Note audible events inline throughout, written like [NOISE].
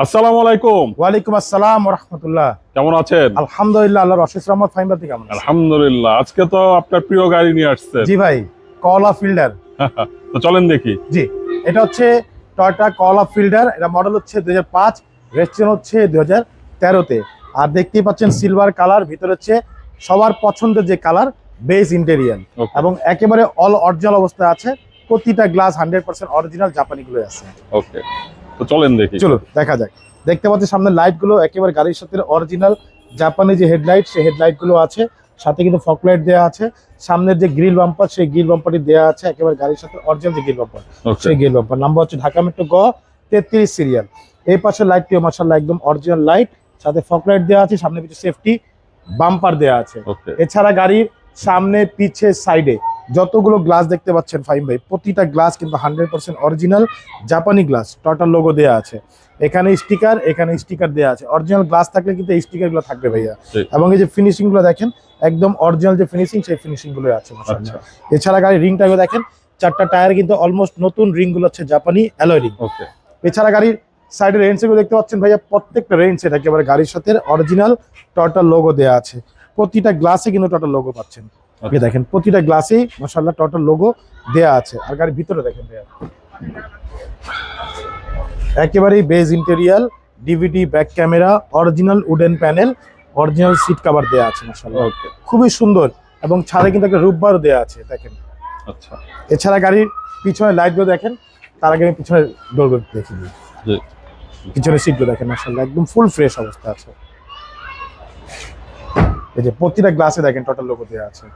আসসালামু আলাইকুম। ওয়ালাইকুম আসসালাম রহমতুল্লাহ। কেমন আছেন? আলহামদুলিল্লাহ আল্লাহ রশিদ রহমদ ফাইম কেমন আছেন? আলহামদুলিল্লাহ আজকে তো আপনার প্রিয় গাড়ি নিয়ে আসছেন জি ভাই কলা ফিল্ডার [LAUGHS] তো চলেন দেখি। জি এটা হচ্ছে টয়টা কলা ফিল্ডার এটা মডেল হচ্ছে দুই হাজার পাঁচ রেজিস্ট্রেশন হচ্ছে দুই হাজার তেরোতে। আর দেখতেই পাচ্ছেন সিলভার কালার ভিতরে হচ্ছে সবার পছন্দের যে কালার বেস ইন্টেরিয়াল Okay. এবং একেবারে অল অরিজিনাল অবস্থায় আছে প্রতিটা গ্লাস হান্ড্রেড পার্সেন্ট অরিজিনাল জাপানি গুলো আছে। ওকে তো চলেন দেখি। চলো দেখা যাক। দেখতে পাচ্ছি সামনে লাইটগুলো একেবারে গাড়ির সাথে অরিজিনাল জাপানি যে হেডলাইট সেই হেডলাইটগুলো আছে। সাথে কিন্তু ফকলাইট দেওয়া আছে। সামনের যে গ্রিল বাম্পার সেই গ্রিল বাম্পারটি দেওয়া আছে একেবারে গাড়ির সাথে অরিজিনাল যে গ্রিল বাম্পার সেই গ্রিল বাম্পার নাম্বার হচ্ছে ঢাকা মেট্রো গ তেত্রিশ সিরিয়াল এই পাশে লাইটটিও মার্শাল্লাহ একদম অরিজিনাল লাইট সাথে ফকলাইট দেওয়া আছে সামনে কিছু সেফটি বাম্পার দেওয়া আছে। এছাড়া গাড়ির সামনে পিছে সাইডে যতগুলো গ্লাস দেখতে পাচ্ছেন ফাইম ভাই প্রতিটা গ্লাস কিন্তু হান্ড্রেড পার্সেন্ট অরিজিনাল জাপানি গ্লাস টটার লোগো দেওয়া আছে। এখানে স্টিকার এখানে স্টিকার দেওয়া আছে। অরিজিনাল গ্লাস থাকলে কিন্তু এই স্টিকারগুলো থাকবে ভাইয়া। এবং এই যে ফিনিশিংগুলো দেখেন একদম অরিজিনাল যে ফিনিশিং সেই ফিনিশিংগুলো আছে। আচ্ছা। এছাড়া গাড়ির রিংটা দেখেন চারটা টায়ার কিন্তু অলমোস্ট নতুন রিংগুলো হচ্ছে জাপানি অ্যালয় রিং এছাড়া গাড়ির সাইডের রেঞ্জগুলো দেখতে পাচ্ছেন ভাইয়া প্রত্যেকটা রেঞ্জ সেটা একেবারে গাড়ির সাথে অরিজিনাল টটার লোগো দেওয়া আছে। প্রতিটা গ্লাসে কিন্তু টটার লোগো পাচ্ছেন। এই দেখেন প্রতিটা গ্লাসেই মশাল্লা টটার লোগো দেয়া আছে। আর গাড়ির ভিতরে দেখেন ভাইয়া। একেবারেই beige interior DVD back camera original wooden panel original seat cover দেয়া আছে মশাল্লা ওকে খুবই সুন্দর এবং ছাদে কিন্তু একটা রূপবারও দেয়া আছে দেখেন। আচ্ছা। এছাড়া গাড়ির পিছনে লাইটগুলো দেখেন তার আগে আমি পিছনের ডোরগুলো দেখি দিই। জি। পিছনের সিটগুলো দেখেন মাসাল্লাহ একদম ফুল ফ্রেশ অবস্থা আছে। এই যে প্রতিটা গ্লাসে দেখেন টোটাল লোগো দেওয়া আছে।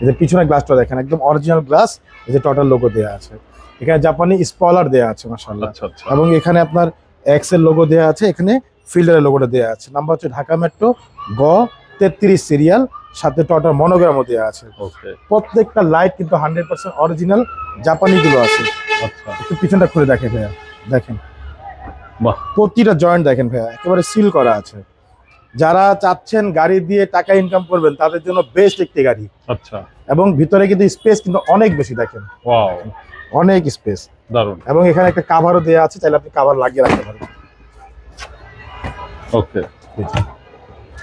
এই যে পিছনের গ্লাসটা দেখেন একদম অরিজিনাল গ্লাস এই যে টোটাল লোগো দেওয়া আছে। এখানে জাপানি স্পলার দেওয়া আছে মাসাল্লাহ আচ্ছা আচ্ছা। এবং এখানে আপনার এক্সের লোগো দেওয়া আছে এখানে ফিল্ডারের লোগোটা দেওয়া আছে। নাম্বার হচ্ছে ঢাকা মেট্রো গ তেত্রিশ সিরিয়াল সাথে টটার মনোগ্রামও দেওয়া আছে। ওকে প্রত্যেকটা লাইট কিন্তু হান্ড্রেড পার্সেন্ট অরিজিনাল জাপানি গুলো আছে। আচ্ছা। একটু পিছনটা খুলে দেখেন ভাইয়া দেখেন। বাহ। প্রতিটা জয়েন্ট দেখেন ভাইয়া একেবারে সিল করা আছে। যারা চাচ্ছেন গাড়ি দিয়ে টাকা ইনকাম করবেন তাদের জন্য বেস্ট একটি গাড়ি। আচ্ছা। এবং ভিতরে কিন্তু স্পেস কিন্তু অনেক বেশি দেখেন। অনেক স্পেস দারুণ এবং এখানে একটা কাভারও দেওয়া আছে চাইলে আপনি কাভার লাগিয়ে রাখতে পারেন। ওকে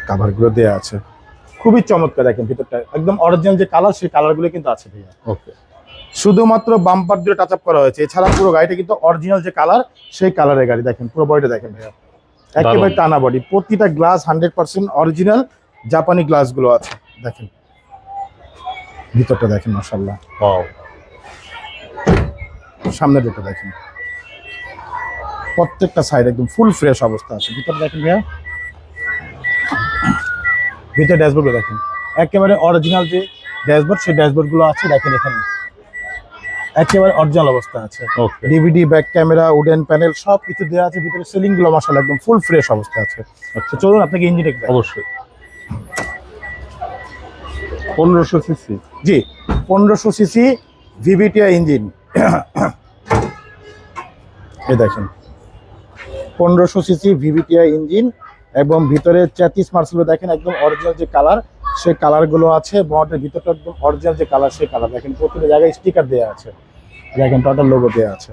কাভারগুলো দেওয়া আছে। খুবই চমৎকার দেখেন ভিতরটা। একদম অরিজিনাল যে কালার সেই কালারগুলো কিন্তু আছে ভাইয়া। ওকে শুধুমাত্র বাম্পার দিয়ে টাচ আপ করা হয়েছে। এছাড়া পুরো গাড়িটা কিন্তু অরিজিনাল যে কালার সেই কালারের গাড়ি দেখেন পুরো বডিটা দেখেন ভাইয়া। একেবারে টানা বডি প্রতিটা গ্লাস হান্ড্রেড পার্সেন্ট অরিজিনাল জাপানি গ্লাসগুলো আছে। দেখেন। ভিতরটা দেখেন মাসাল্লাহ সামনের দিকটা দেখেন। প্রত্যেকটা সাইড একদম ফুল ফ্রেশ অবস্থা আছে। ভিতরে দেখেন ভাইয়া। ভিতরে ড্যাশবোর্ড দেখেন। একেবারে অরিজিনাল যে ড্যাশবোর্ড সেই ড্যাশবোর্ডগুলো আছে দেখেন এখানে। একেবারে অরিজিনাল অবস্থা আছে। DVD back camera wooden panel সব কিছু দেওয়া আছে ভিতরে সিলিংগুলো মাসাল একদম ফুল ফ্রেশ অবস্থা আছে। আচ্ছা। চলুন আপনাকে ইঞ্জিন অবশ্যই। পনেরোশো সিসি জি পনেরোশো সিসি ভিভিটিআই ইঞ্জিন এ দেখেন। পনেরোশো সিসি ভিভিটিআই ইঞ্জিন এবং ভিতরে চ্যাতিস মার্সেল দেখেন একদম অরিজিনাল যে কালার সেই কালারগুলো আছে বটের ভিতরটা একদম অরিজিনাল যে কালার সেই কালার দেখেন প্রতিটা জায়গায় স্টিকার দেওয়া আছে। দেখেন টোটাল লোগো দেওয়া আছে।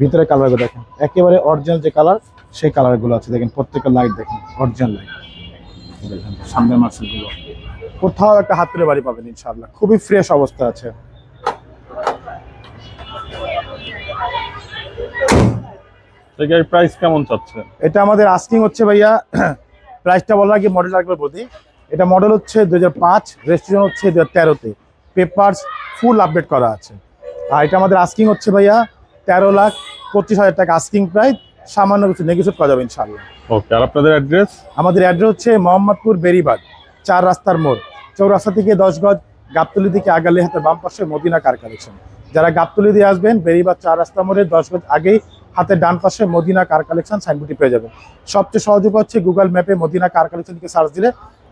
ভিতরে কালারগুলো দেখেন। একেবারে অরিজিনাল যে কালার সেই কালারগুলো আছে। দেখেন প্রত্যেকটা লাইট দেখেন অরিজিনাল লাইট দেখেন সামনের মার্সেলগুলো কোথাও একটা হাত তুলে বাড়ি পাবেন ইনশাআল্লাহ। খুবই ফ্রেশ অবস্থা আছে। প্রাইস কেমন চাচ্ছেন এটা আমাদের আস্কিং হচ্ছে ভাইয়া [CLEARS THROAT] প্রাইসটা বলার আগে মডেল একবার বলি। এটা মডেল হচ্ছে দু হাজার পাঁচ রেজিস্ট্রেশন হচ্ছে দু হাজার তেরোতে। পেপার্স ফুল আপডেট করা আছে। আর এটা আমাদের আস্কিং হচ্ছে ভাইয়া তেরো লাখ পঁচিশ হাজার টাকা আস্কিং প্রাইস সামান্য কিছু নেগোসিয়েট করা যাবে ইনশাআল্লাহ। ওকে আর আপনাদের অ্যাড্রেস আমাদের অ্যাড্রেস হচ্ছে মোহাম্মদপুর বেরিবাগ চার রাস্তার মোড় চৌরাস্তা থেকে দশ গজ গাবতলি থেকে আগালে হাতে বাম পাশে মদিনা কার কালেকশন যারা গাবতলি দিয়ে আসবেন বেরিবাগ চার রাস্তা মোড়ে দশ গজ আগেই হাতের ডান পাশে মদিনা কার কালেকশন সাইনবোর্ডটি পেয়ে যাবেন। সবচেয়ে সহযোগ হচ্ছে গুগল ম্যাপে মদিনা কার কালেকশন থেকে সার্চ দিলে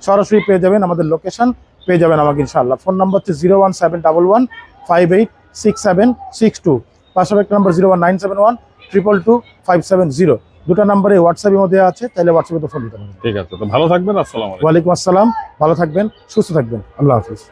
সরাসরি পেয়ে যাবেন আমাদের লোকেশন পেয়ে যাবেন আমাকে ইনশাল্লাহ ফোন নম্বর হচ্ছে zero one seven double one five eight six seven six two পাশাপাশি number zero one nine seven one triple two five seven zero দুটো নাম্বারে হোয়াটসঅ্যাপের মধ্যে আছে তাহলে হোয়াটসঅ্যাপে তো ফোন দিতে পারেন ঠিক আছে তো ভালো থাকবেন আসসালাম আলাইকুম। ওয়ালাইকুম আসসালাম ভালো থাকবেন সুস্থ থাকবেন। আল্লাহ হাফিজ।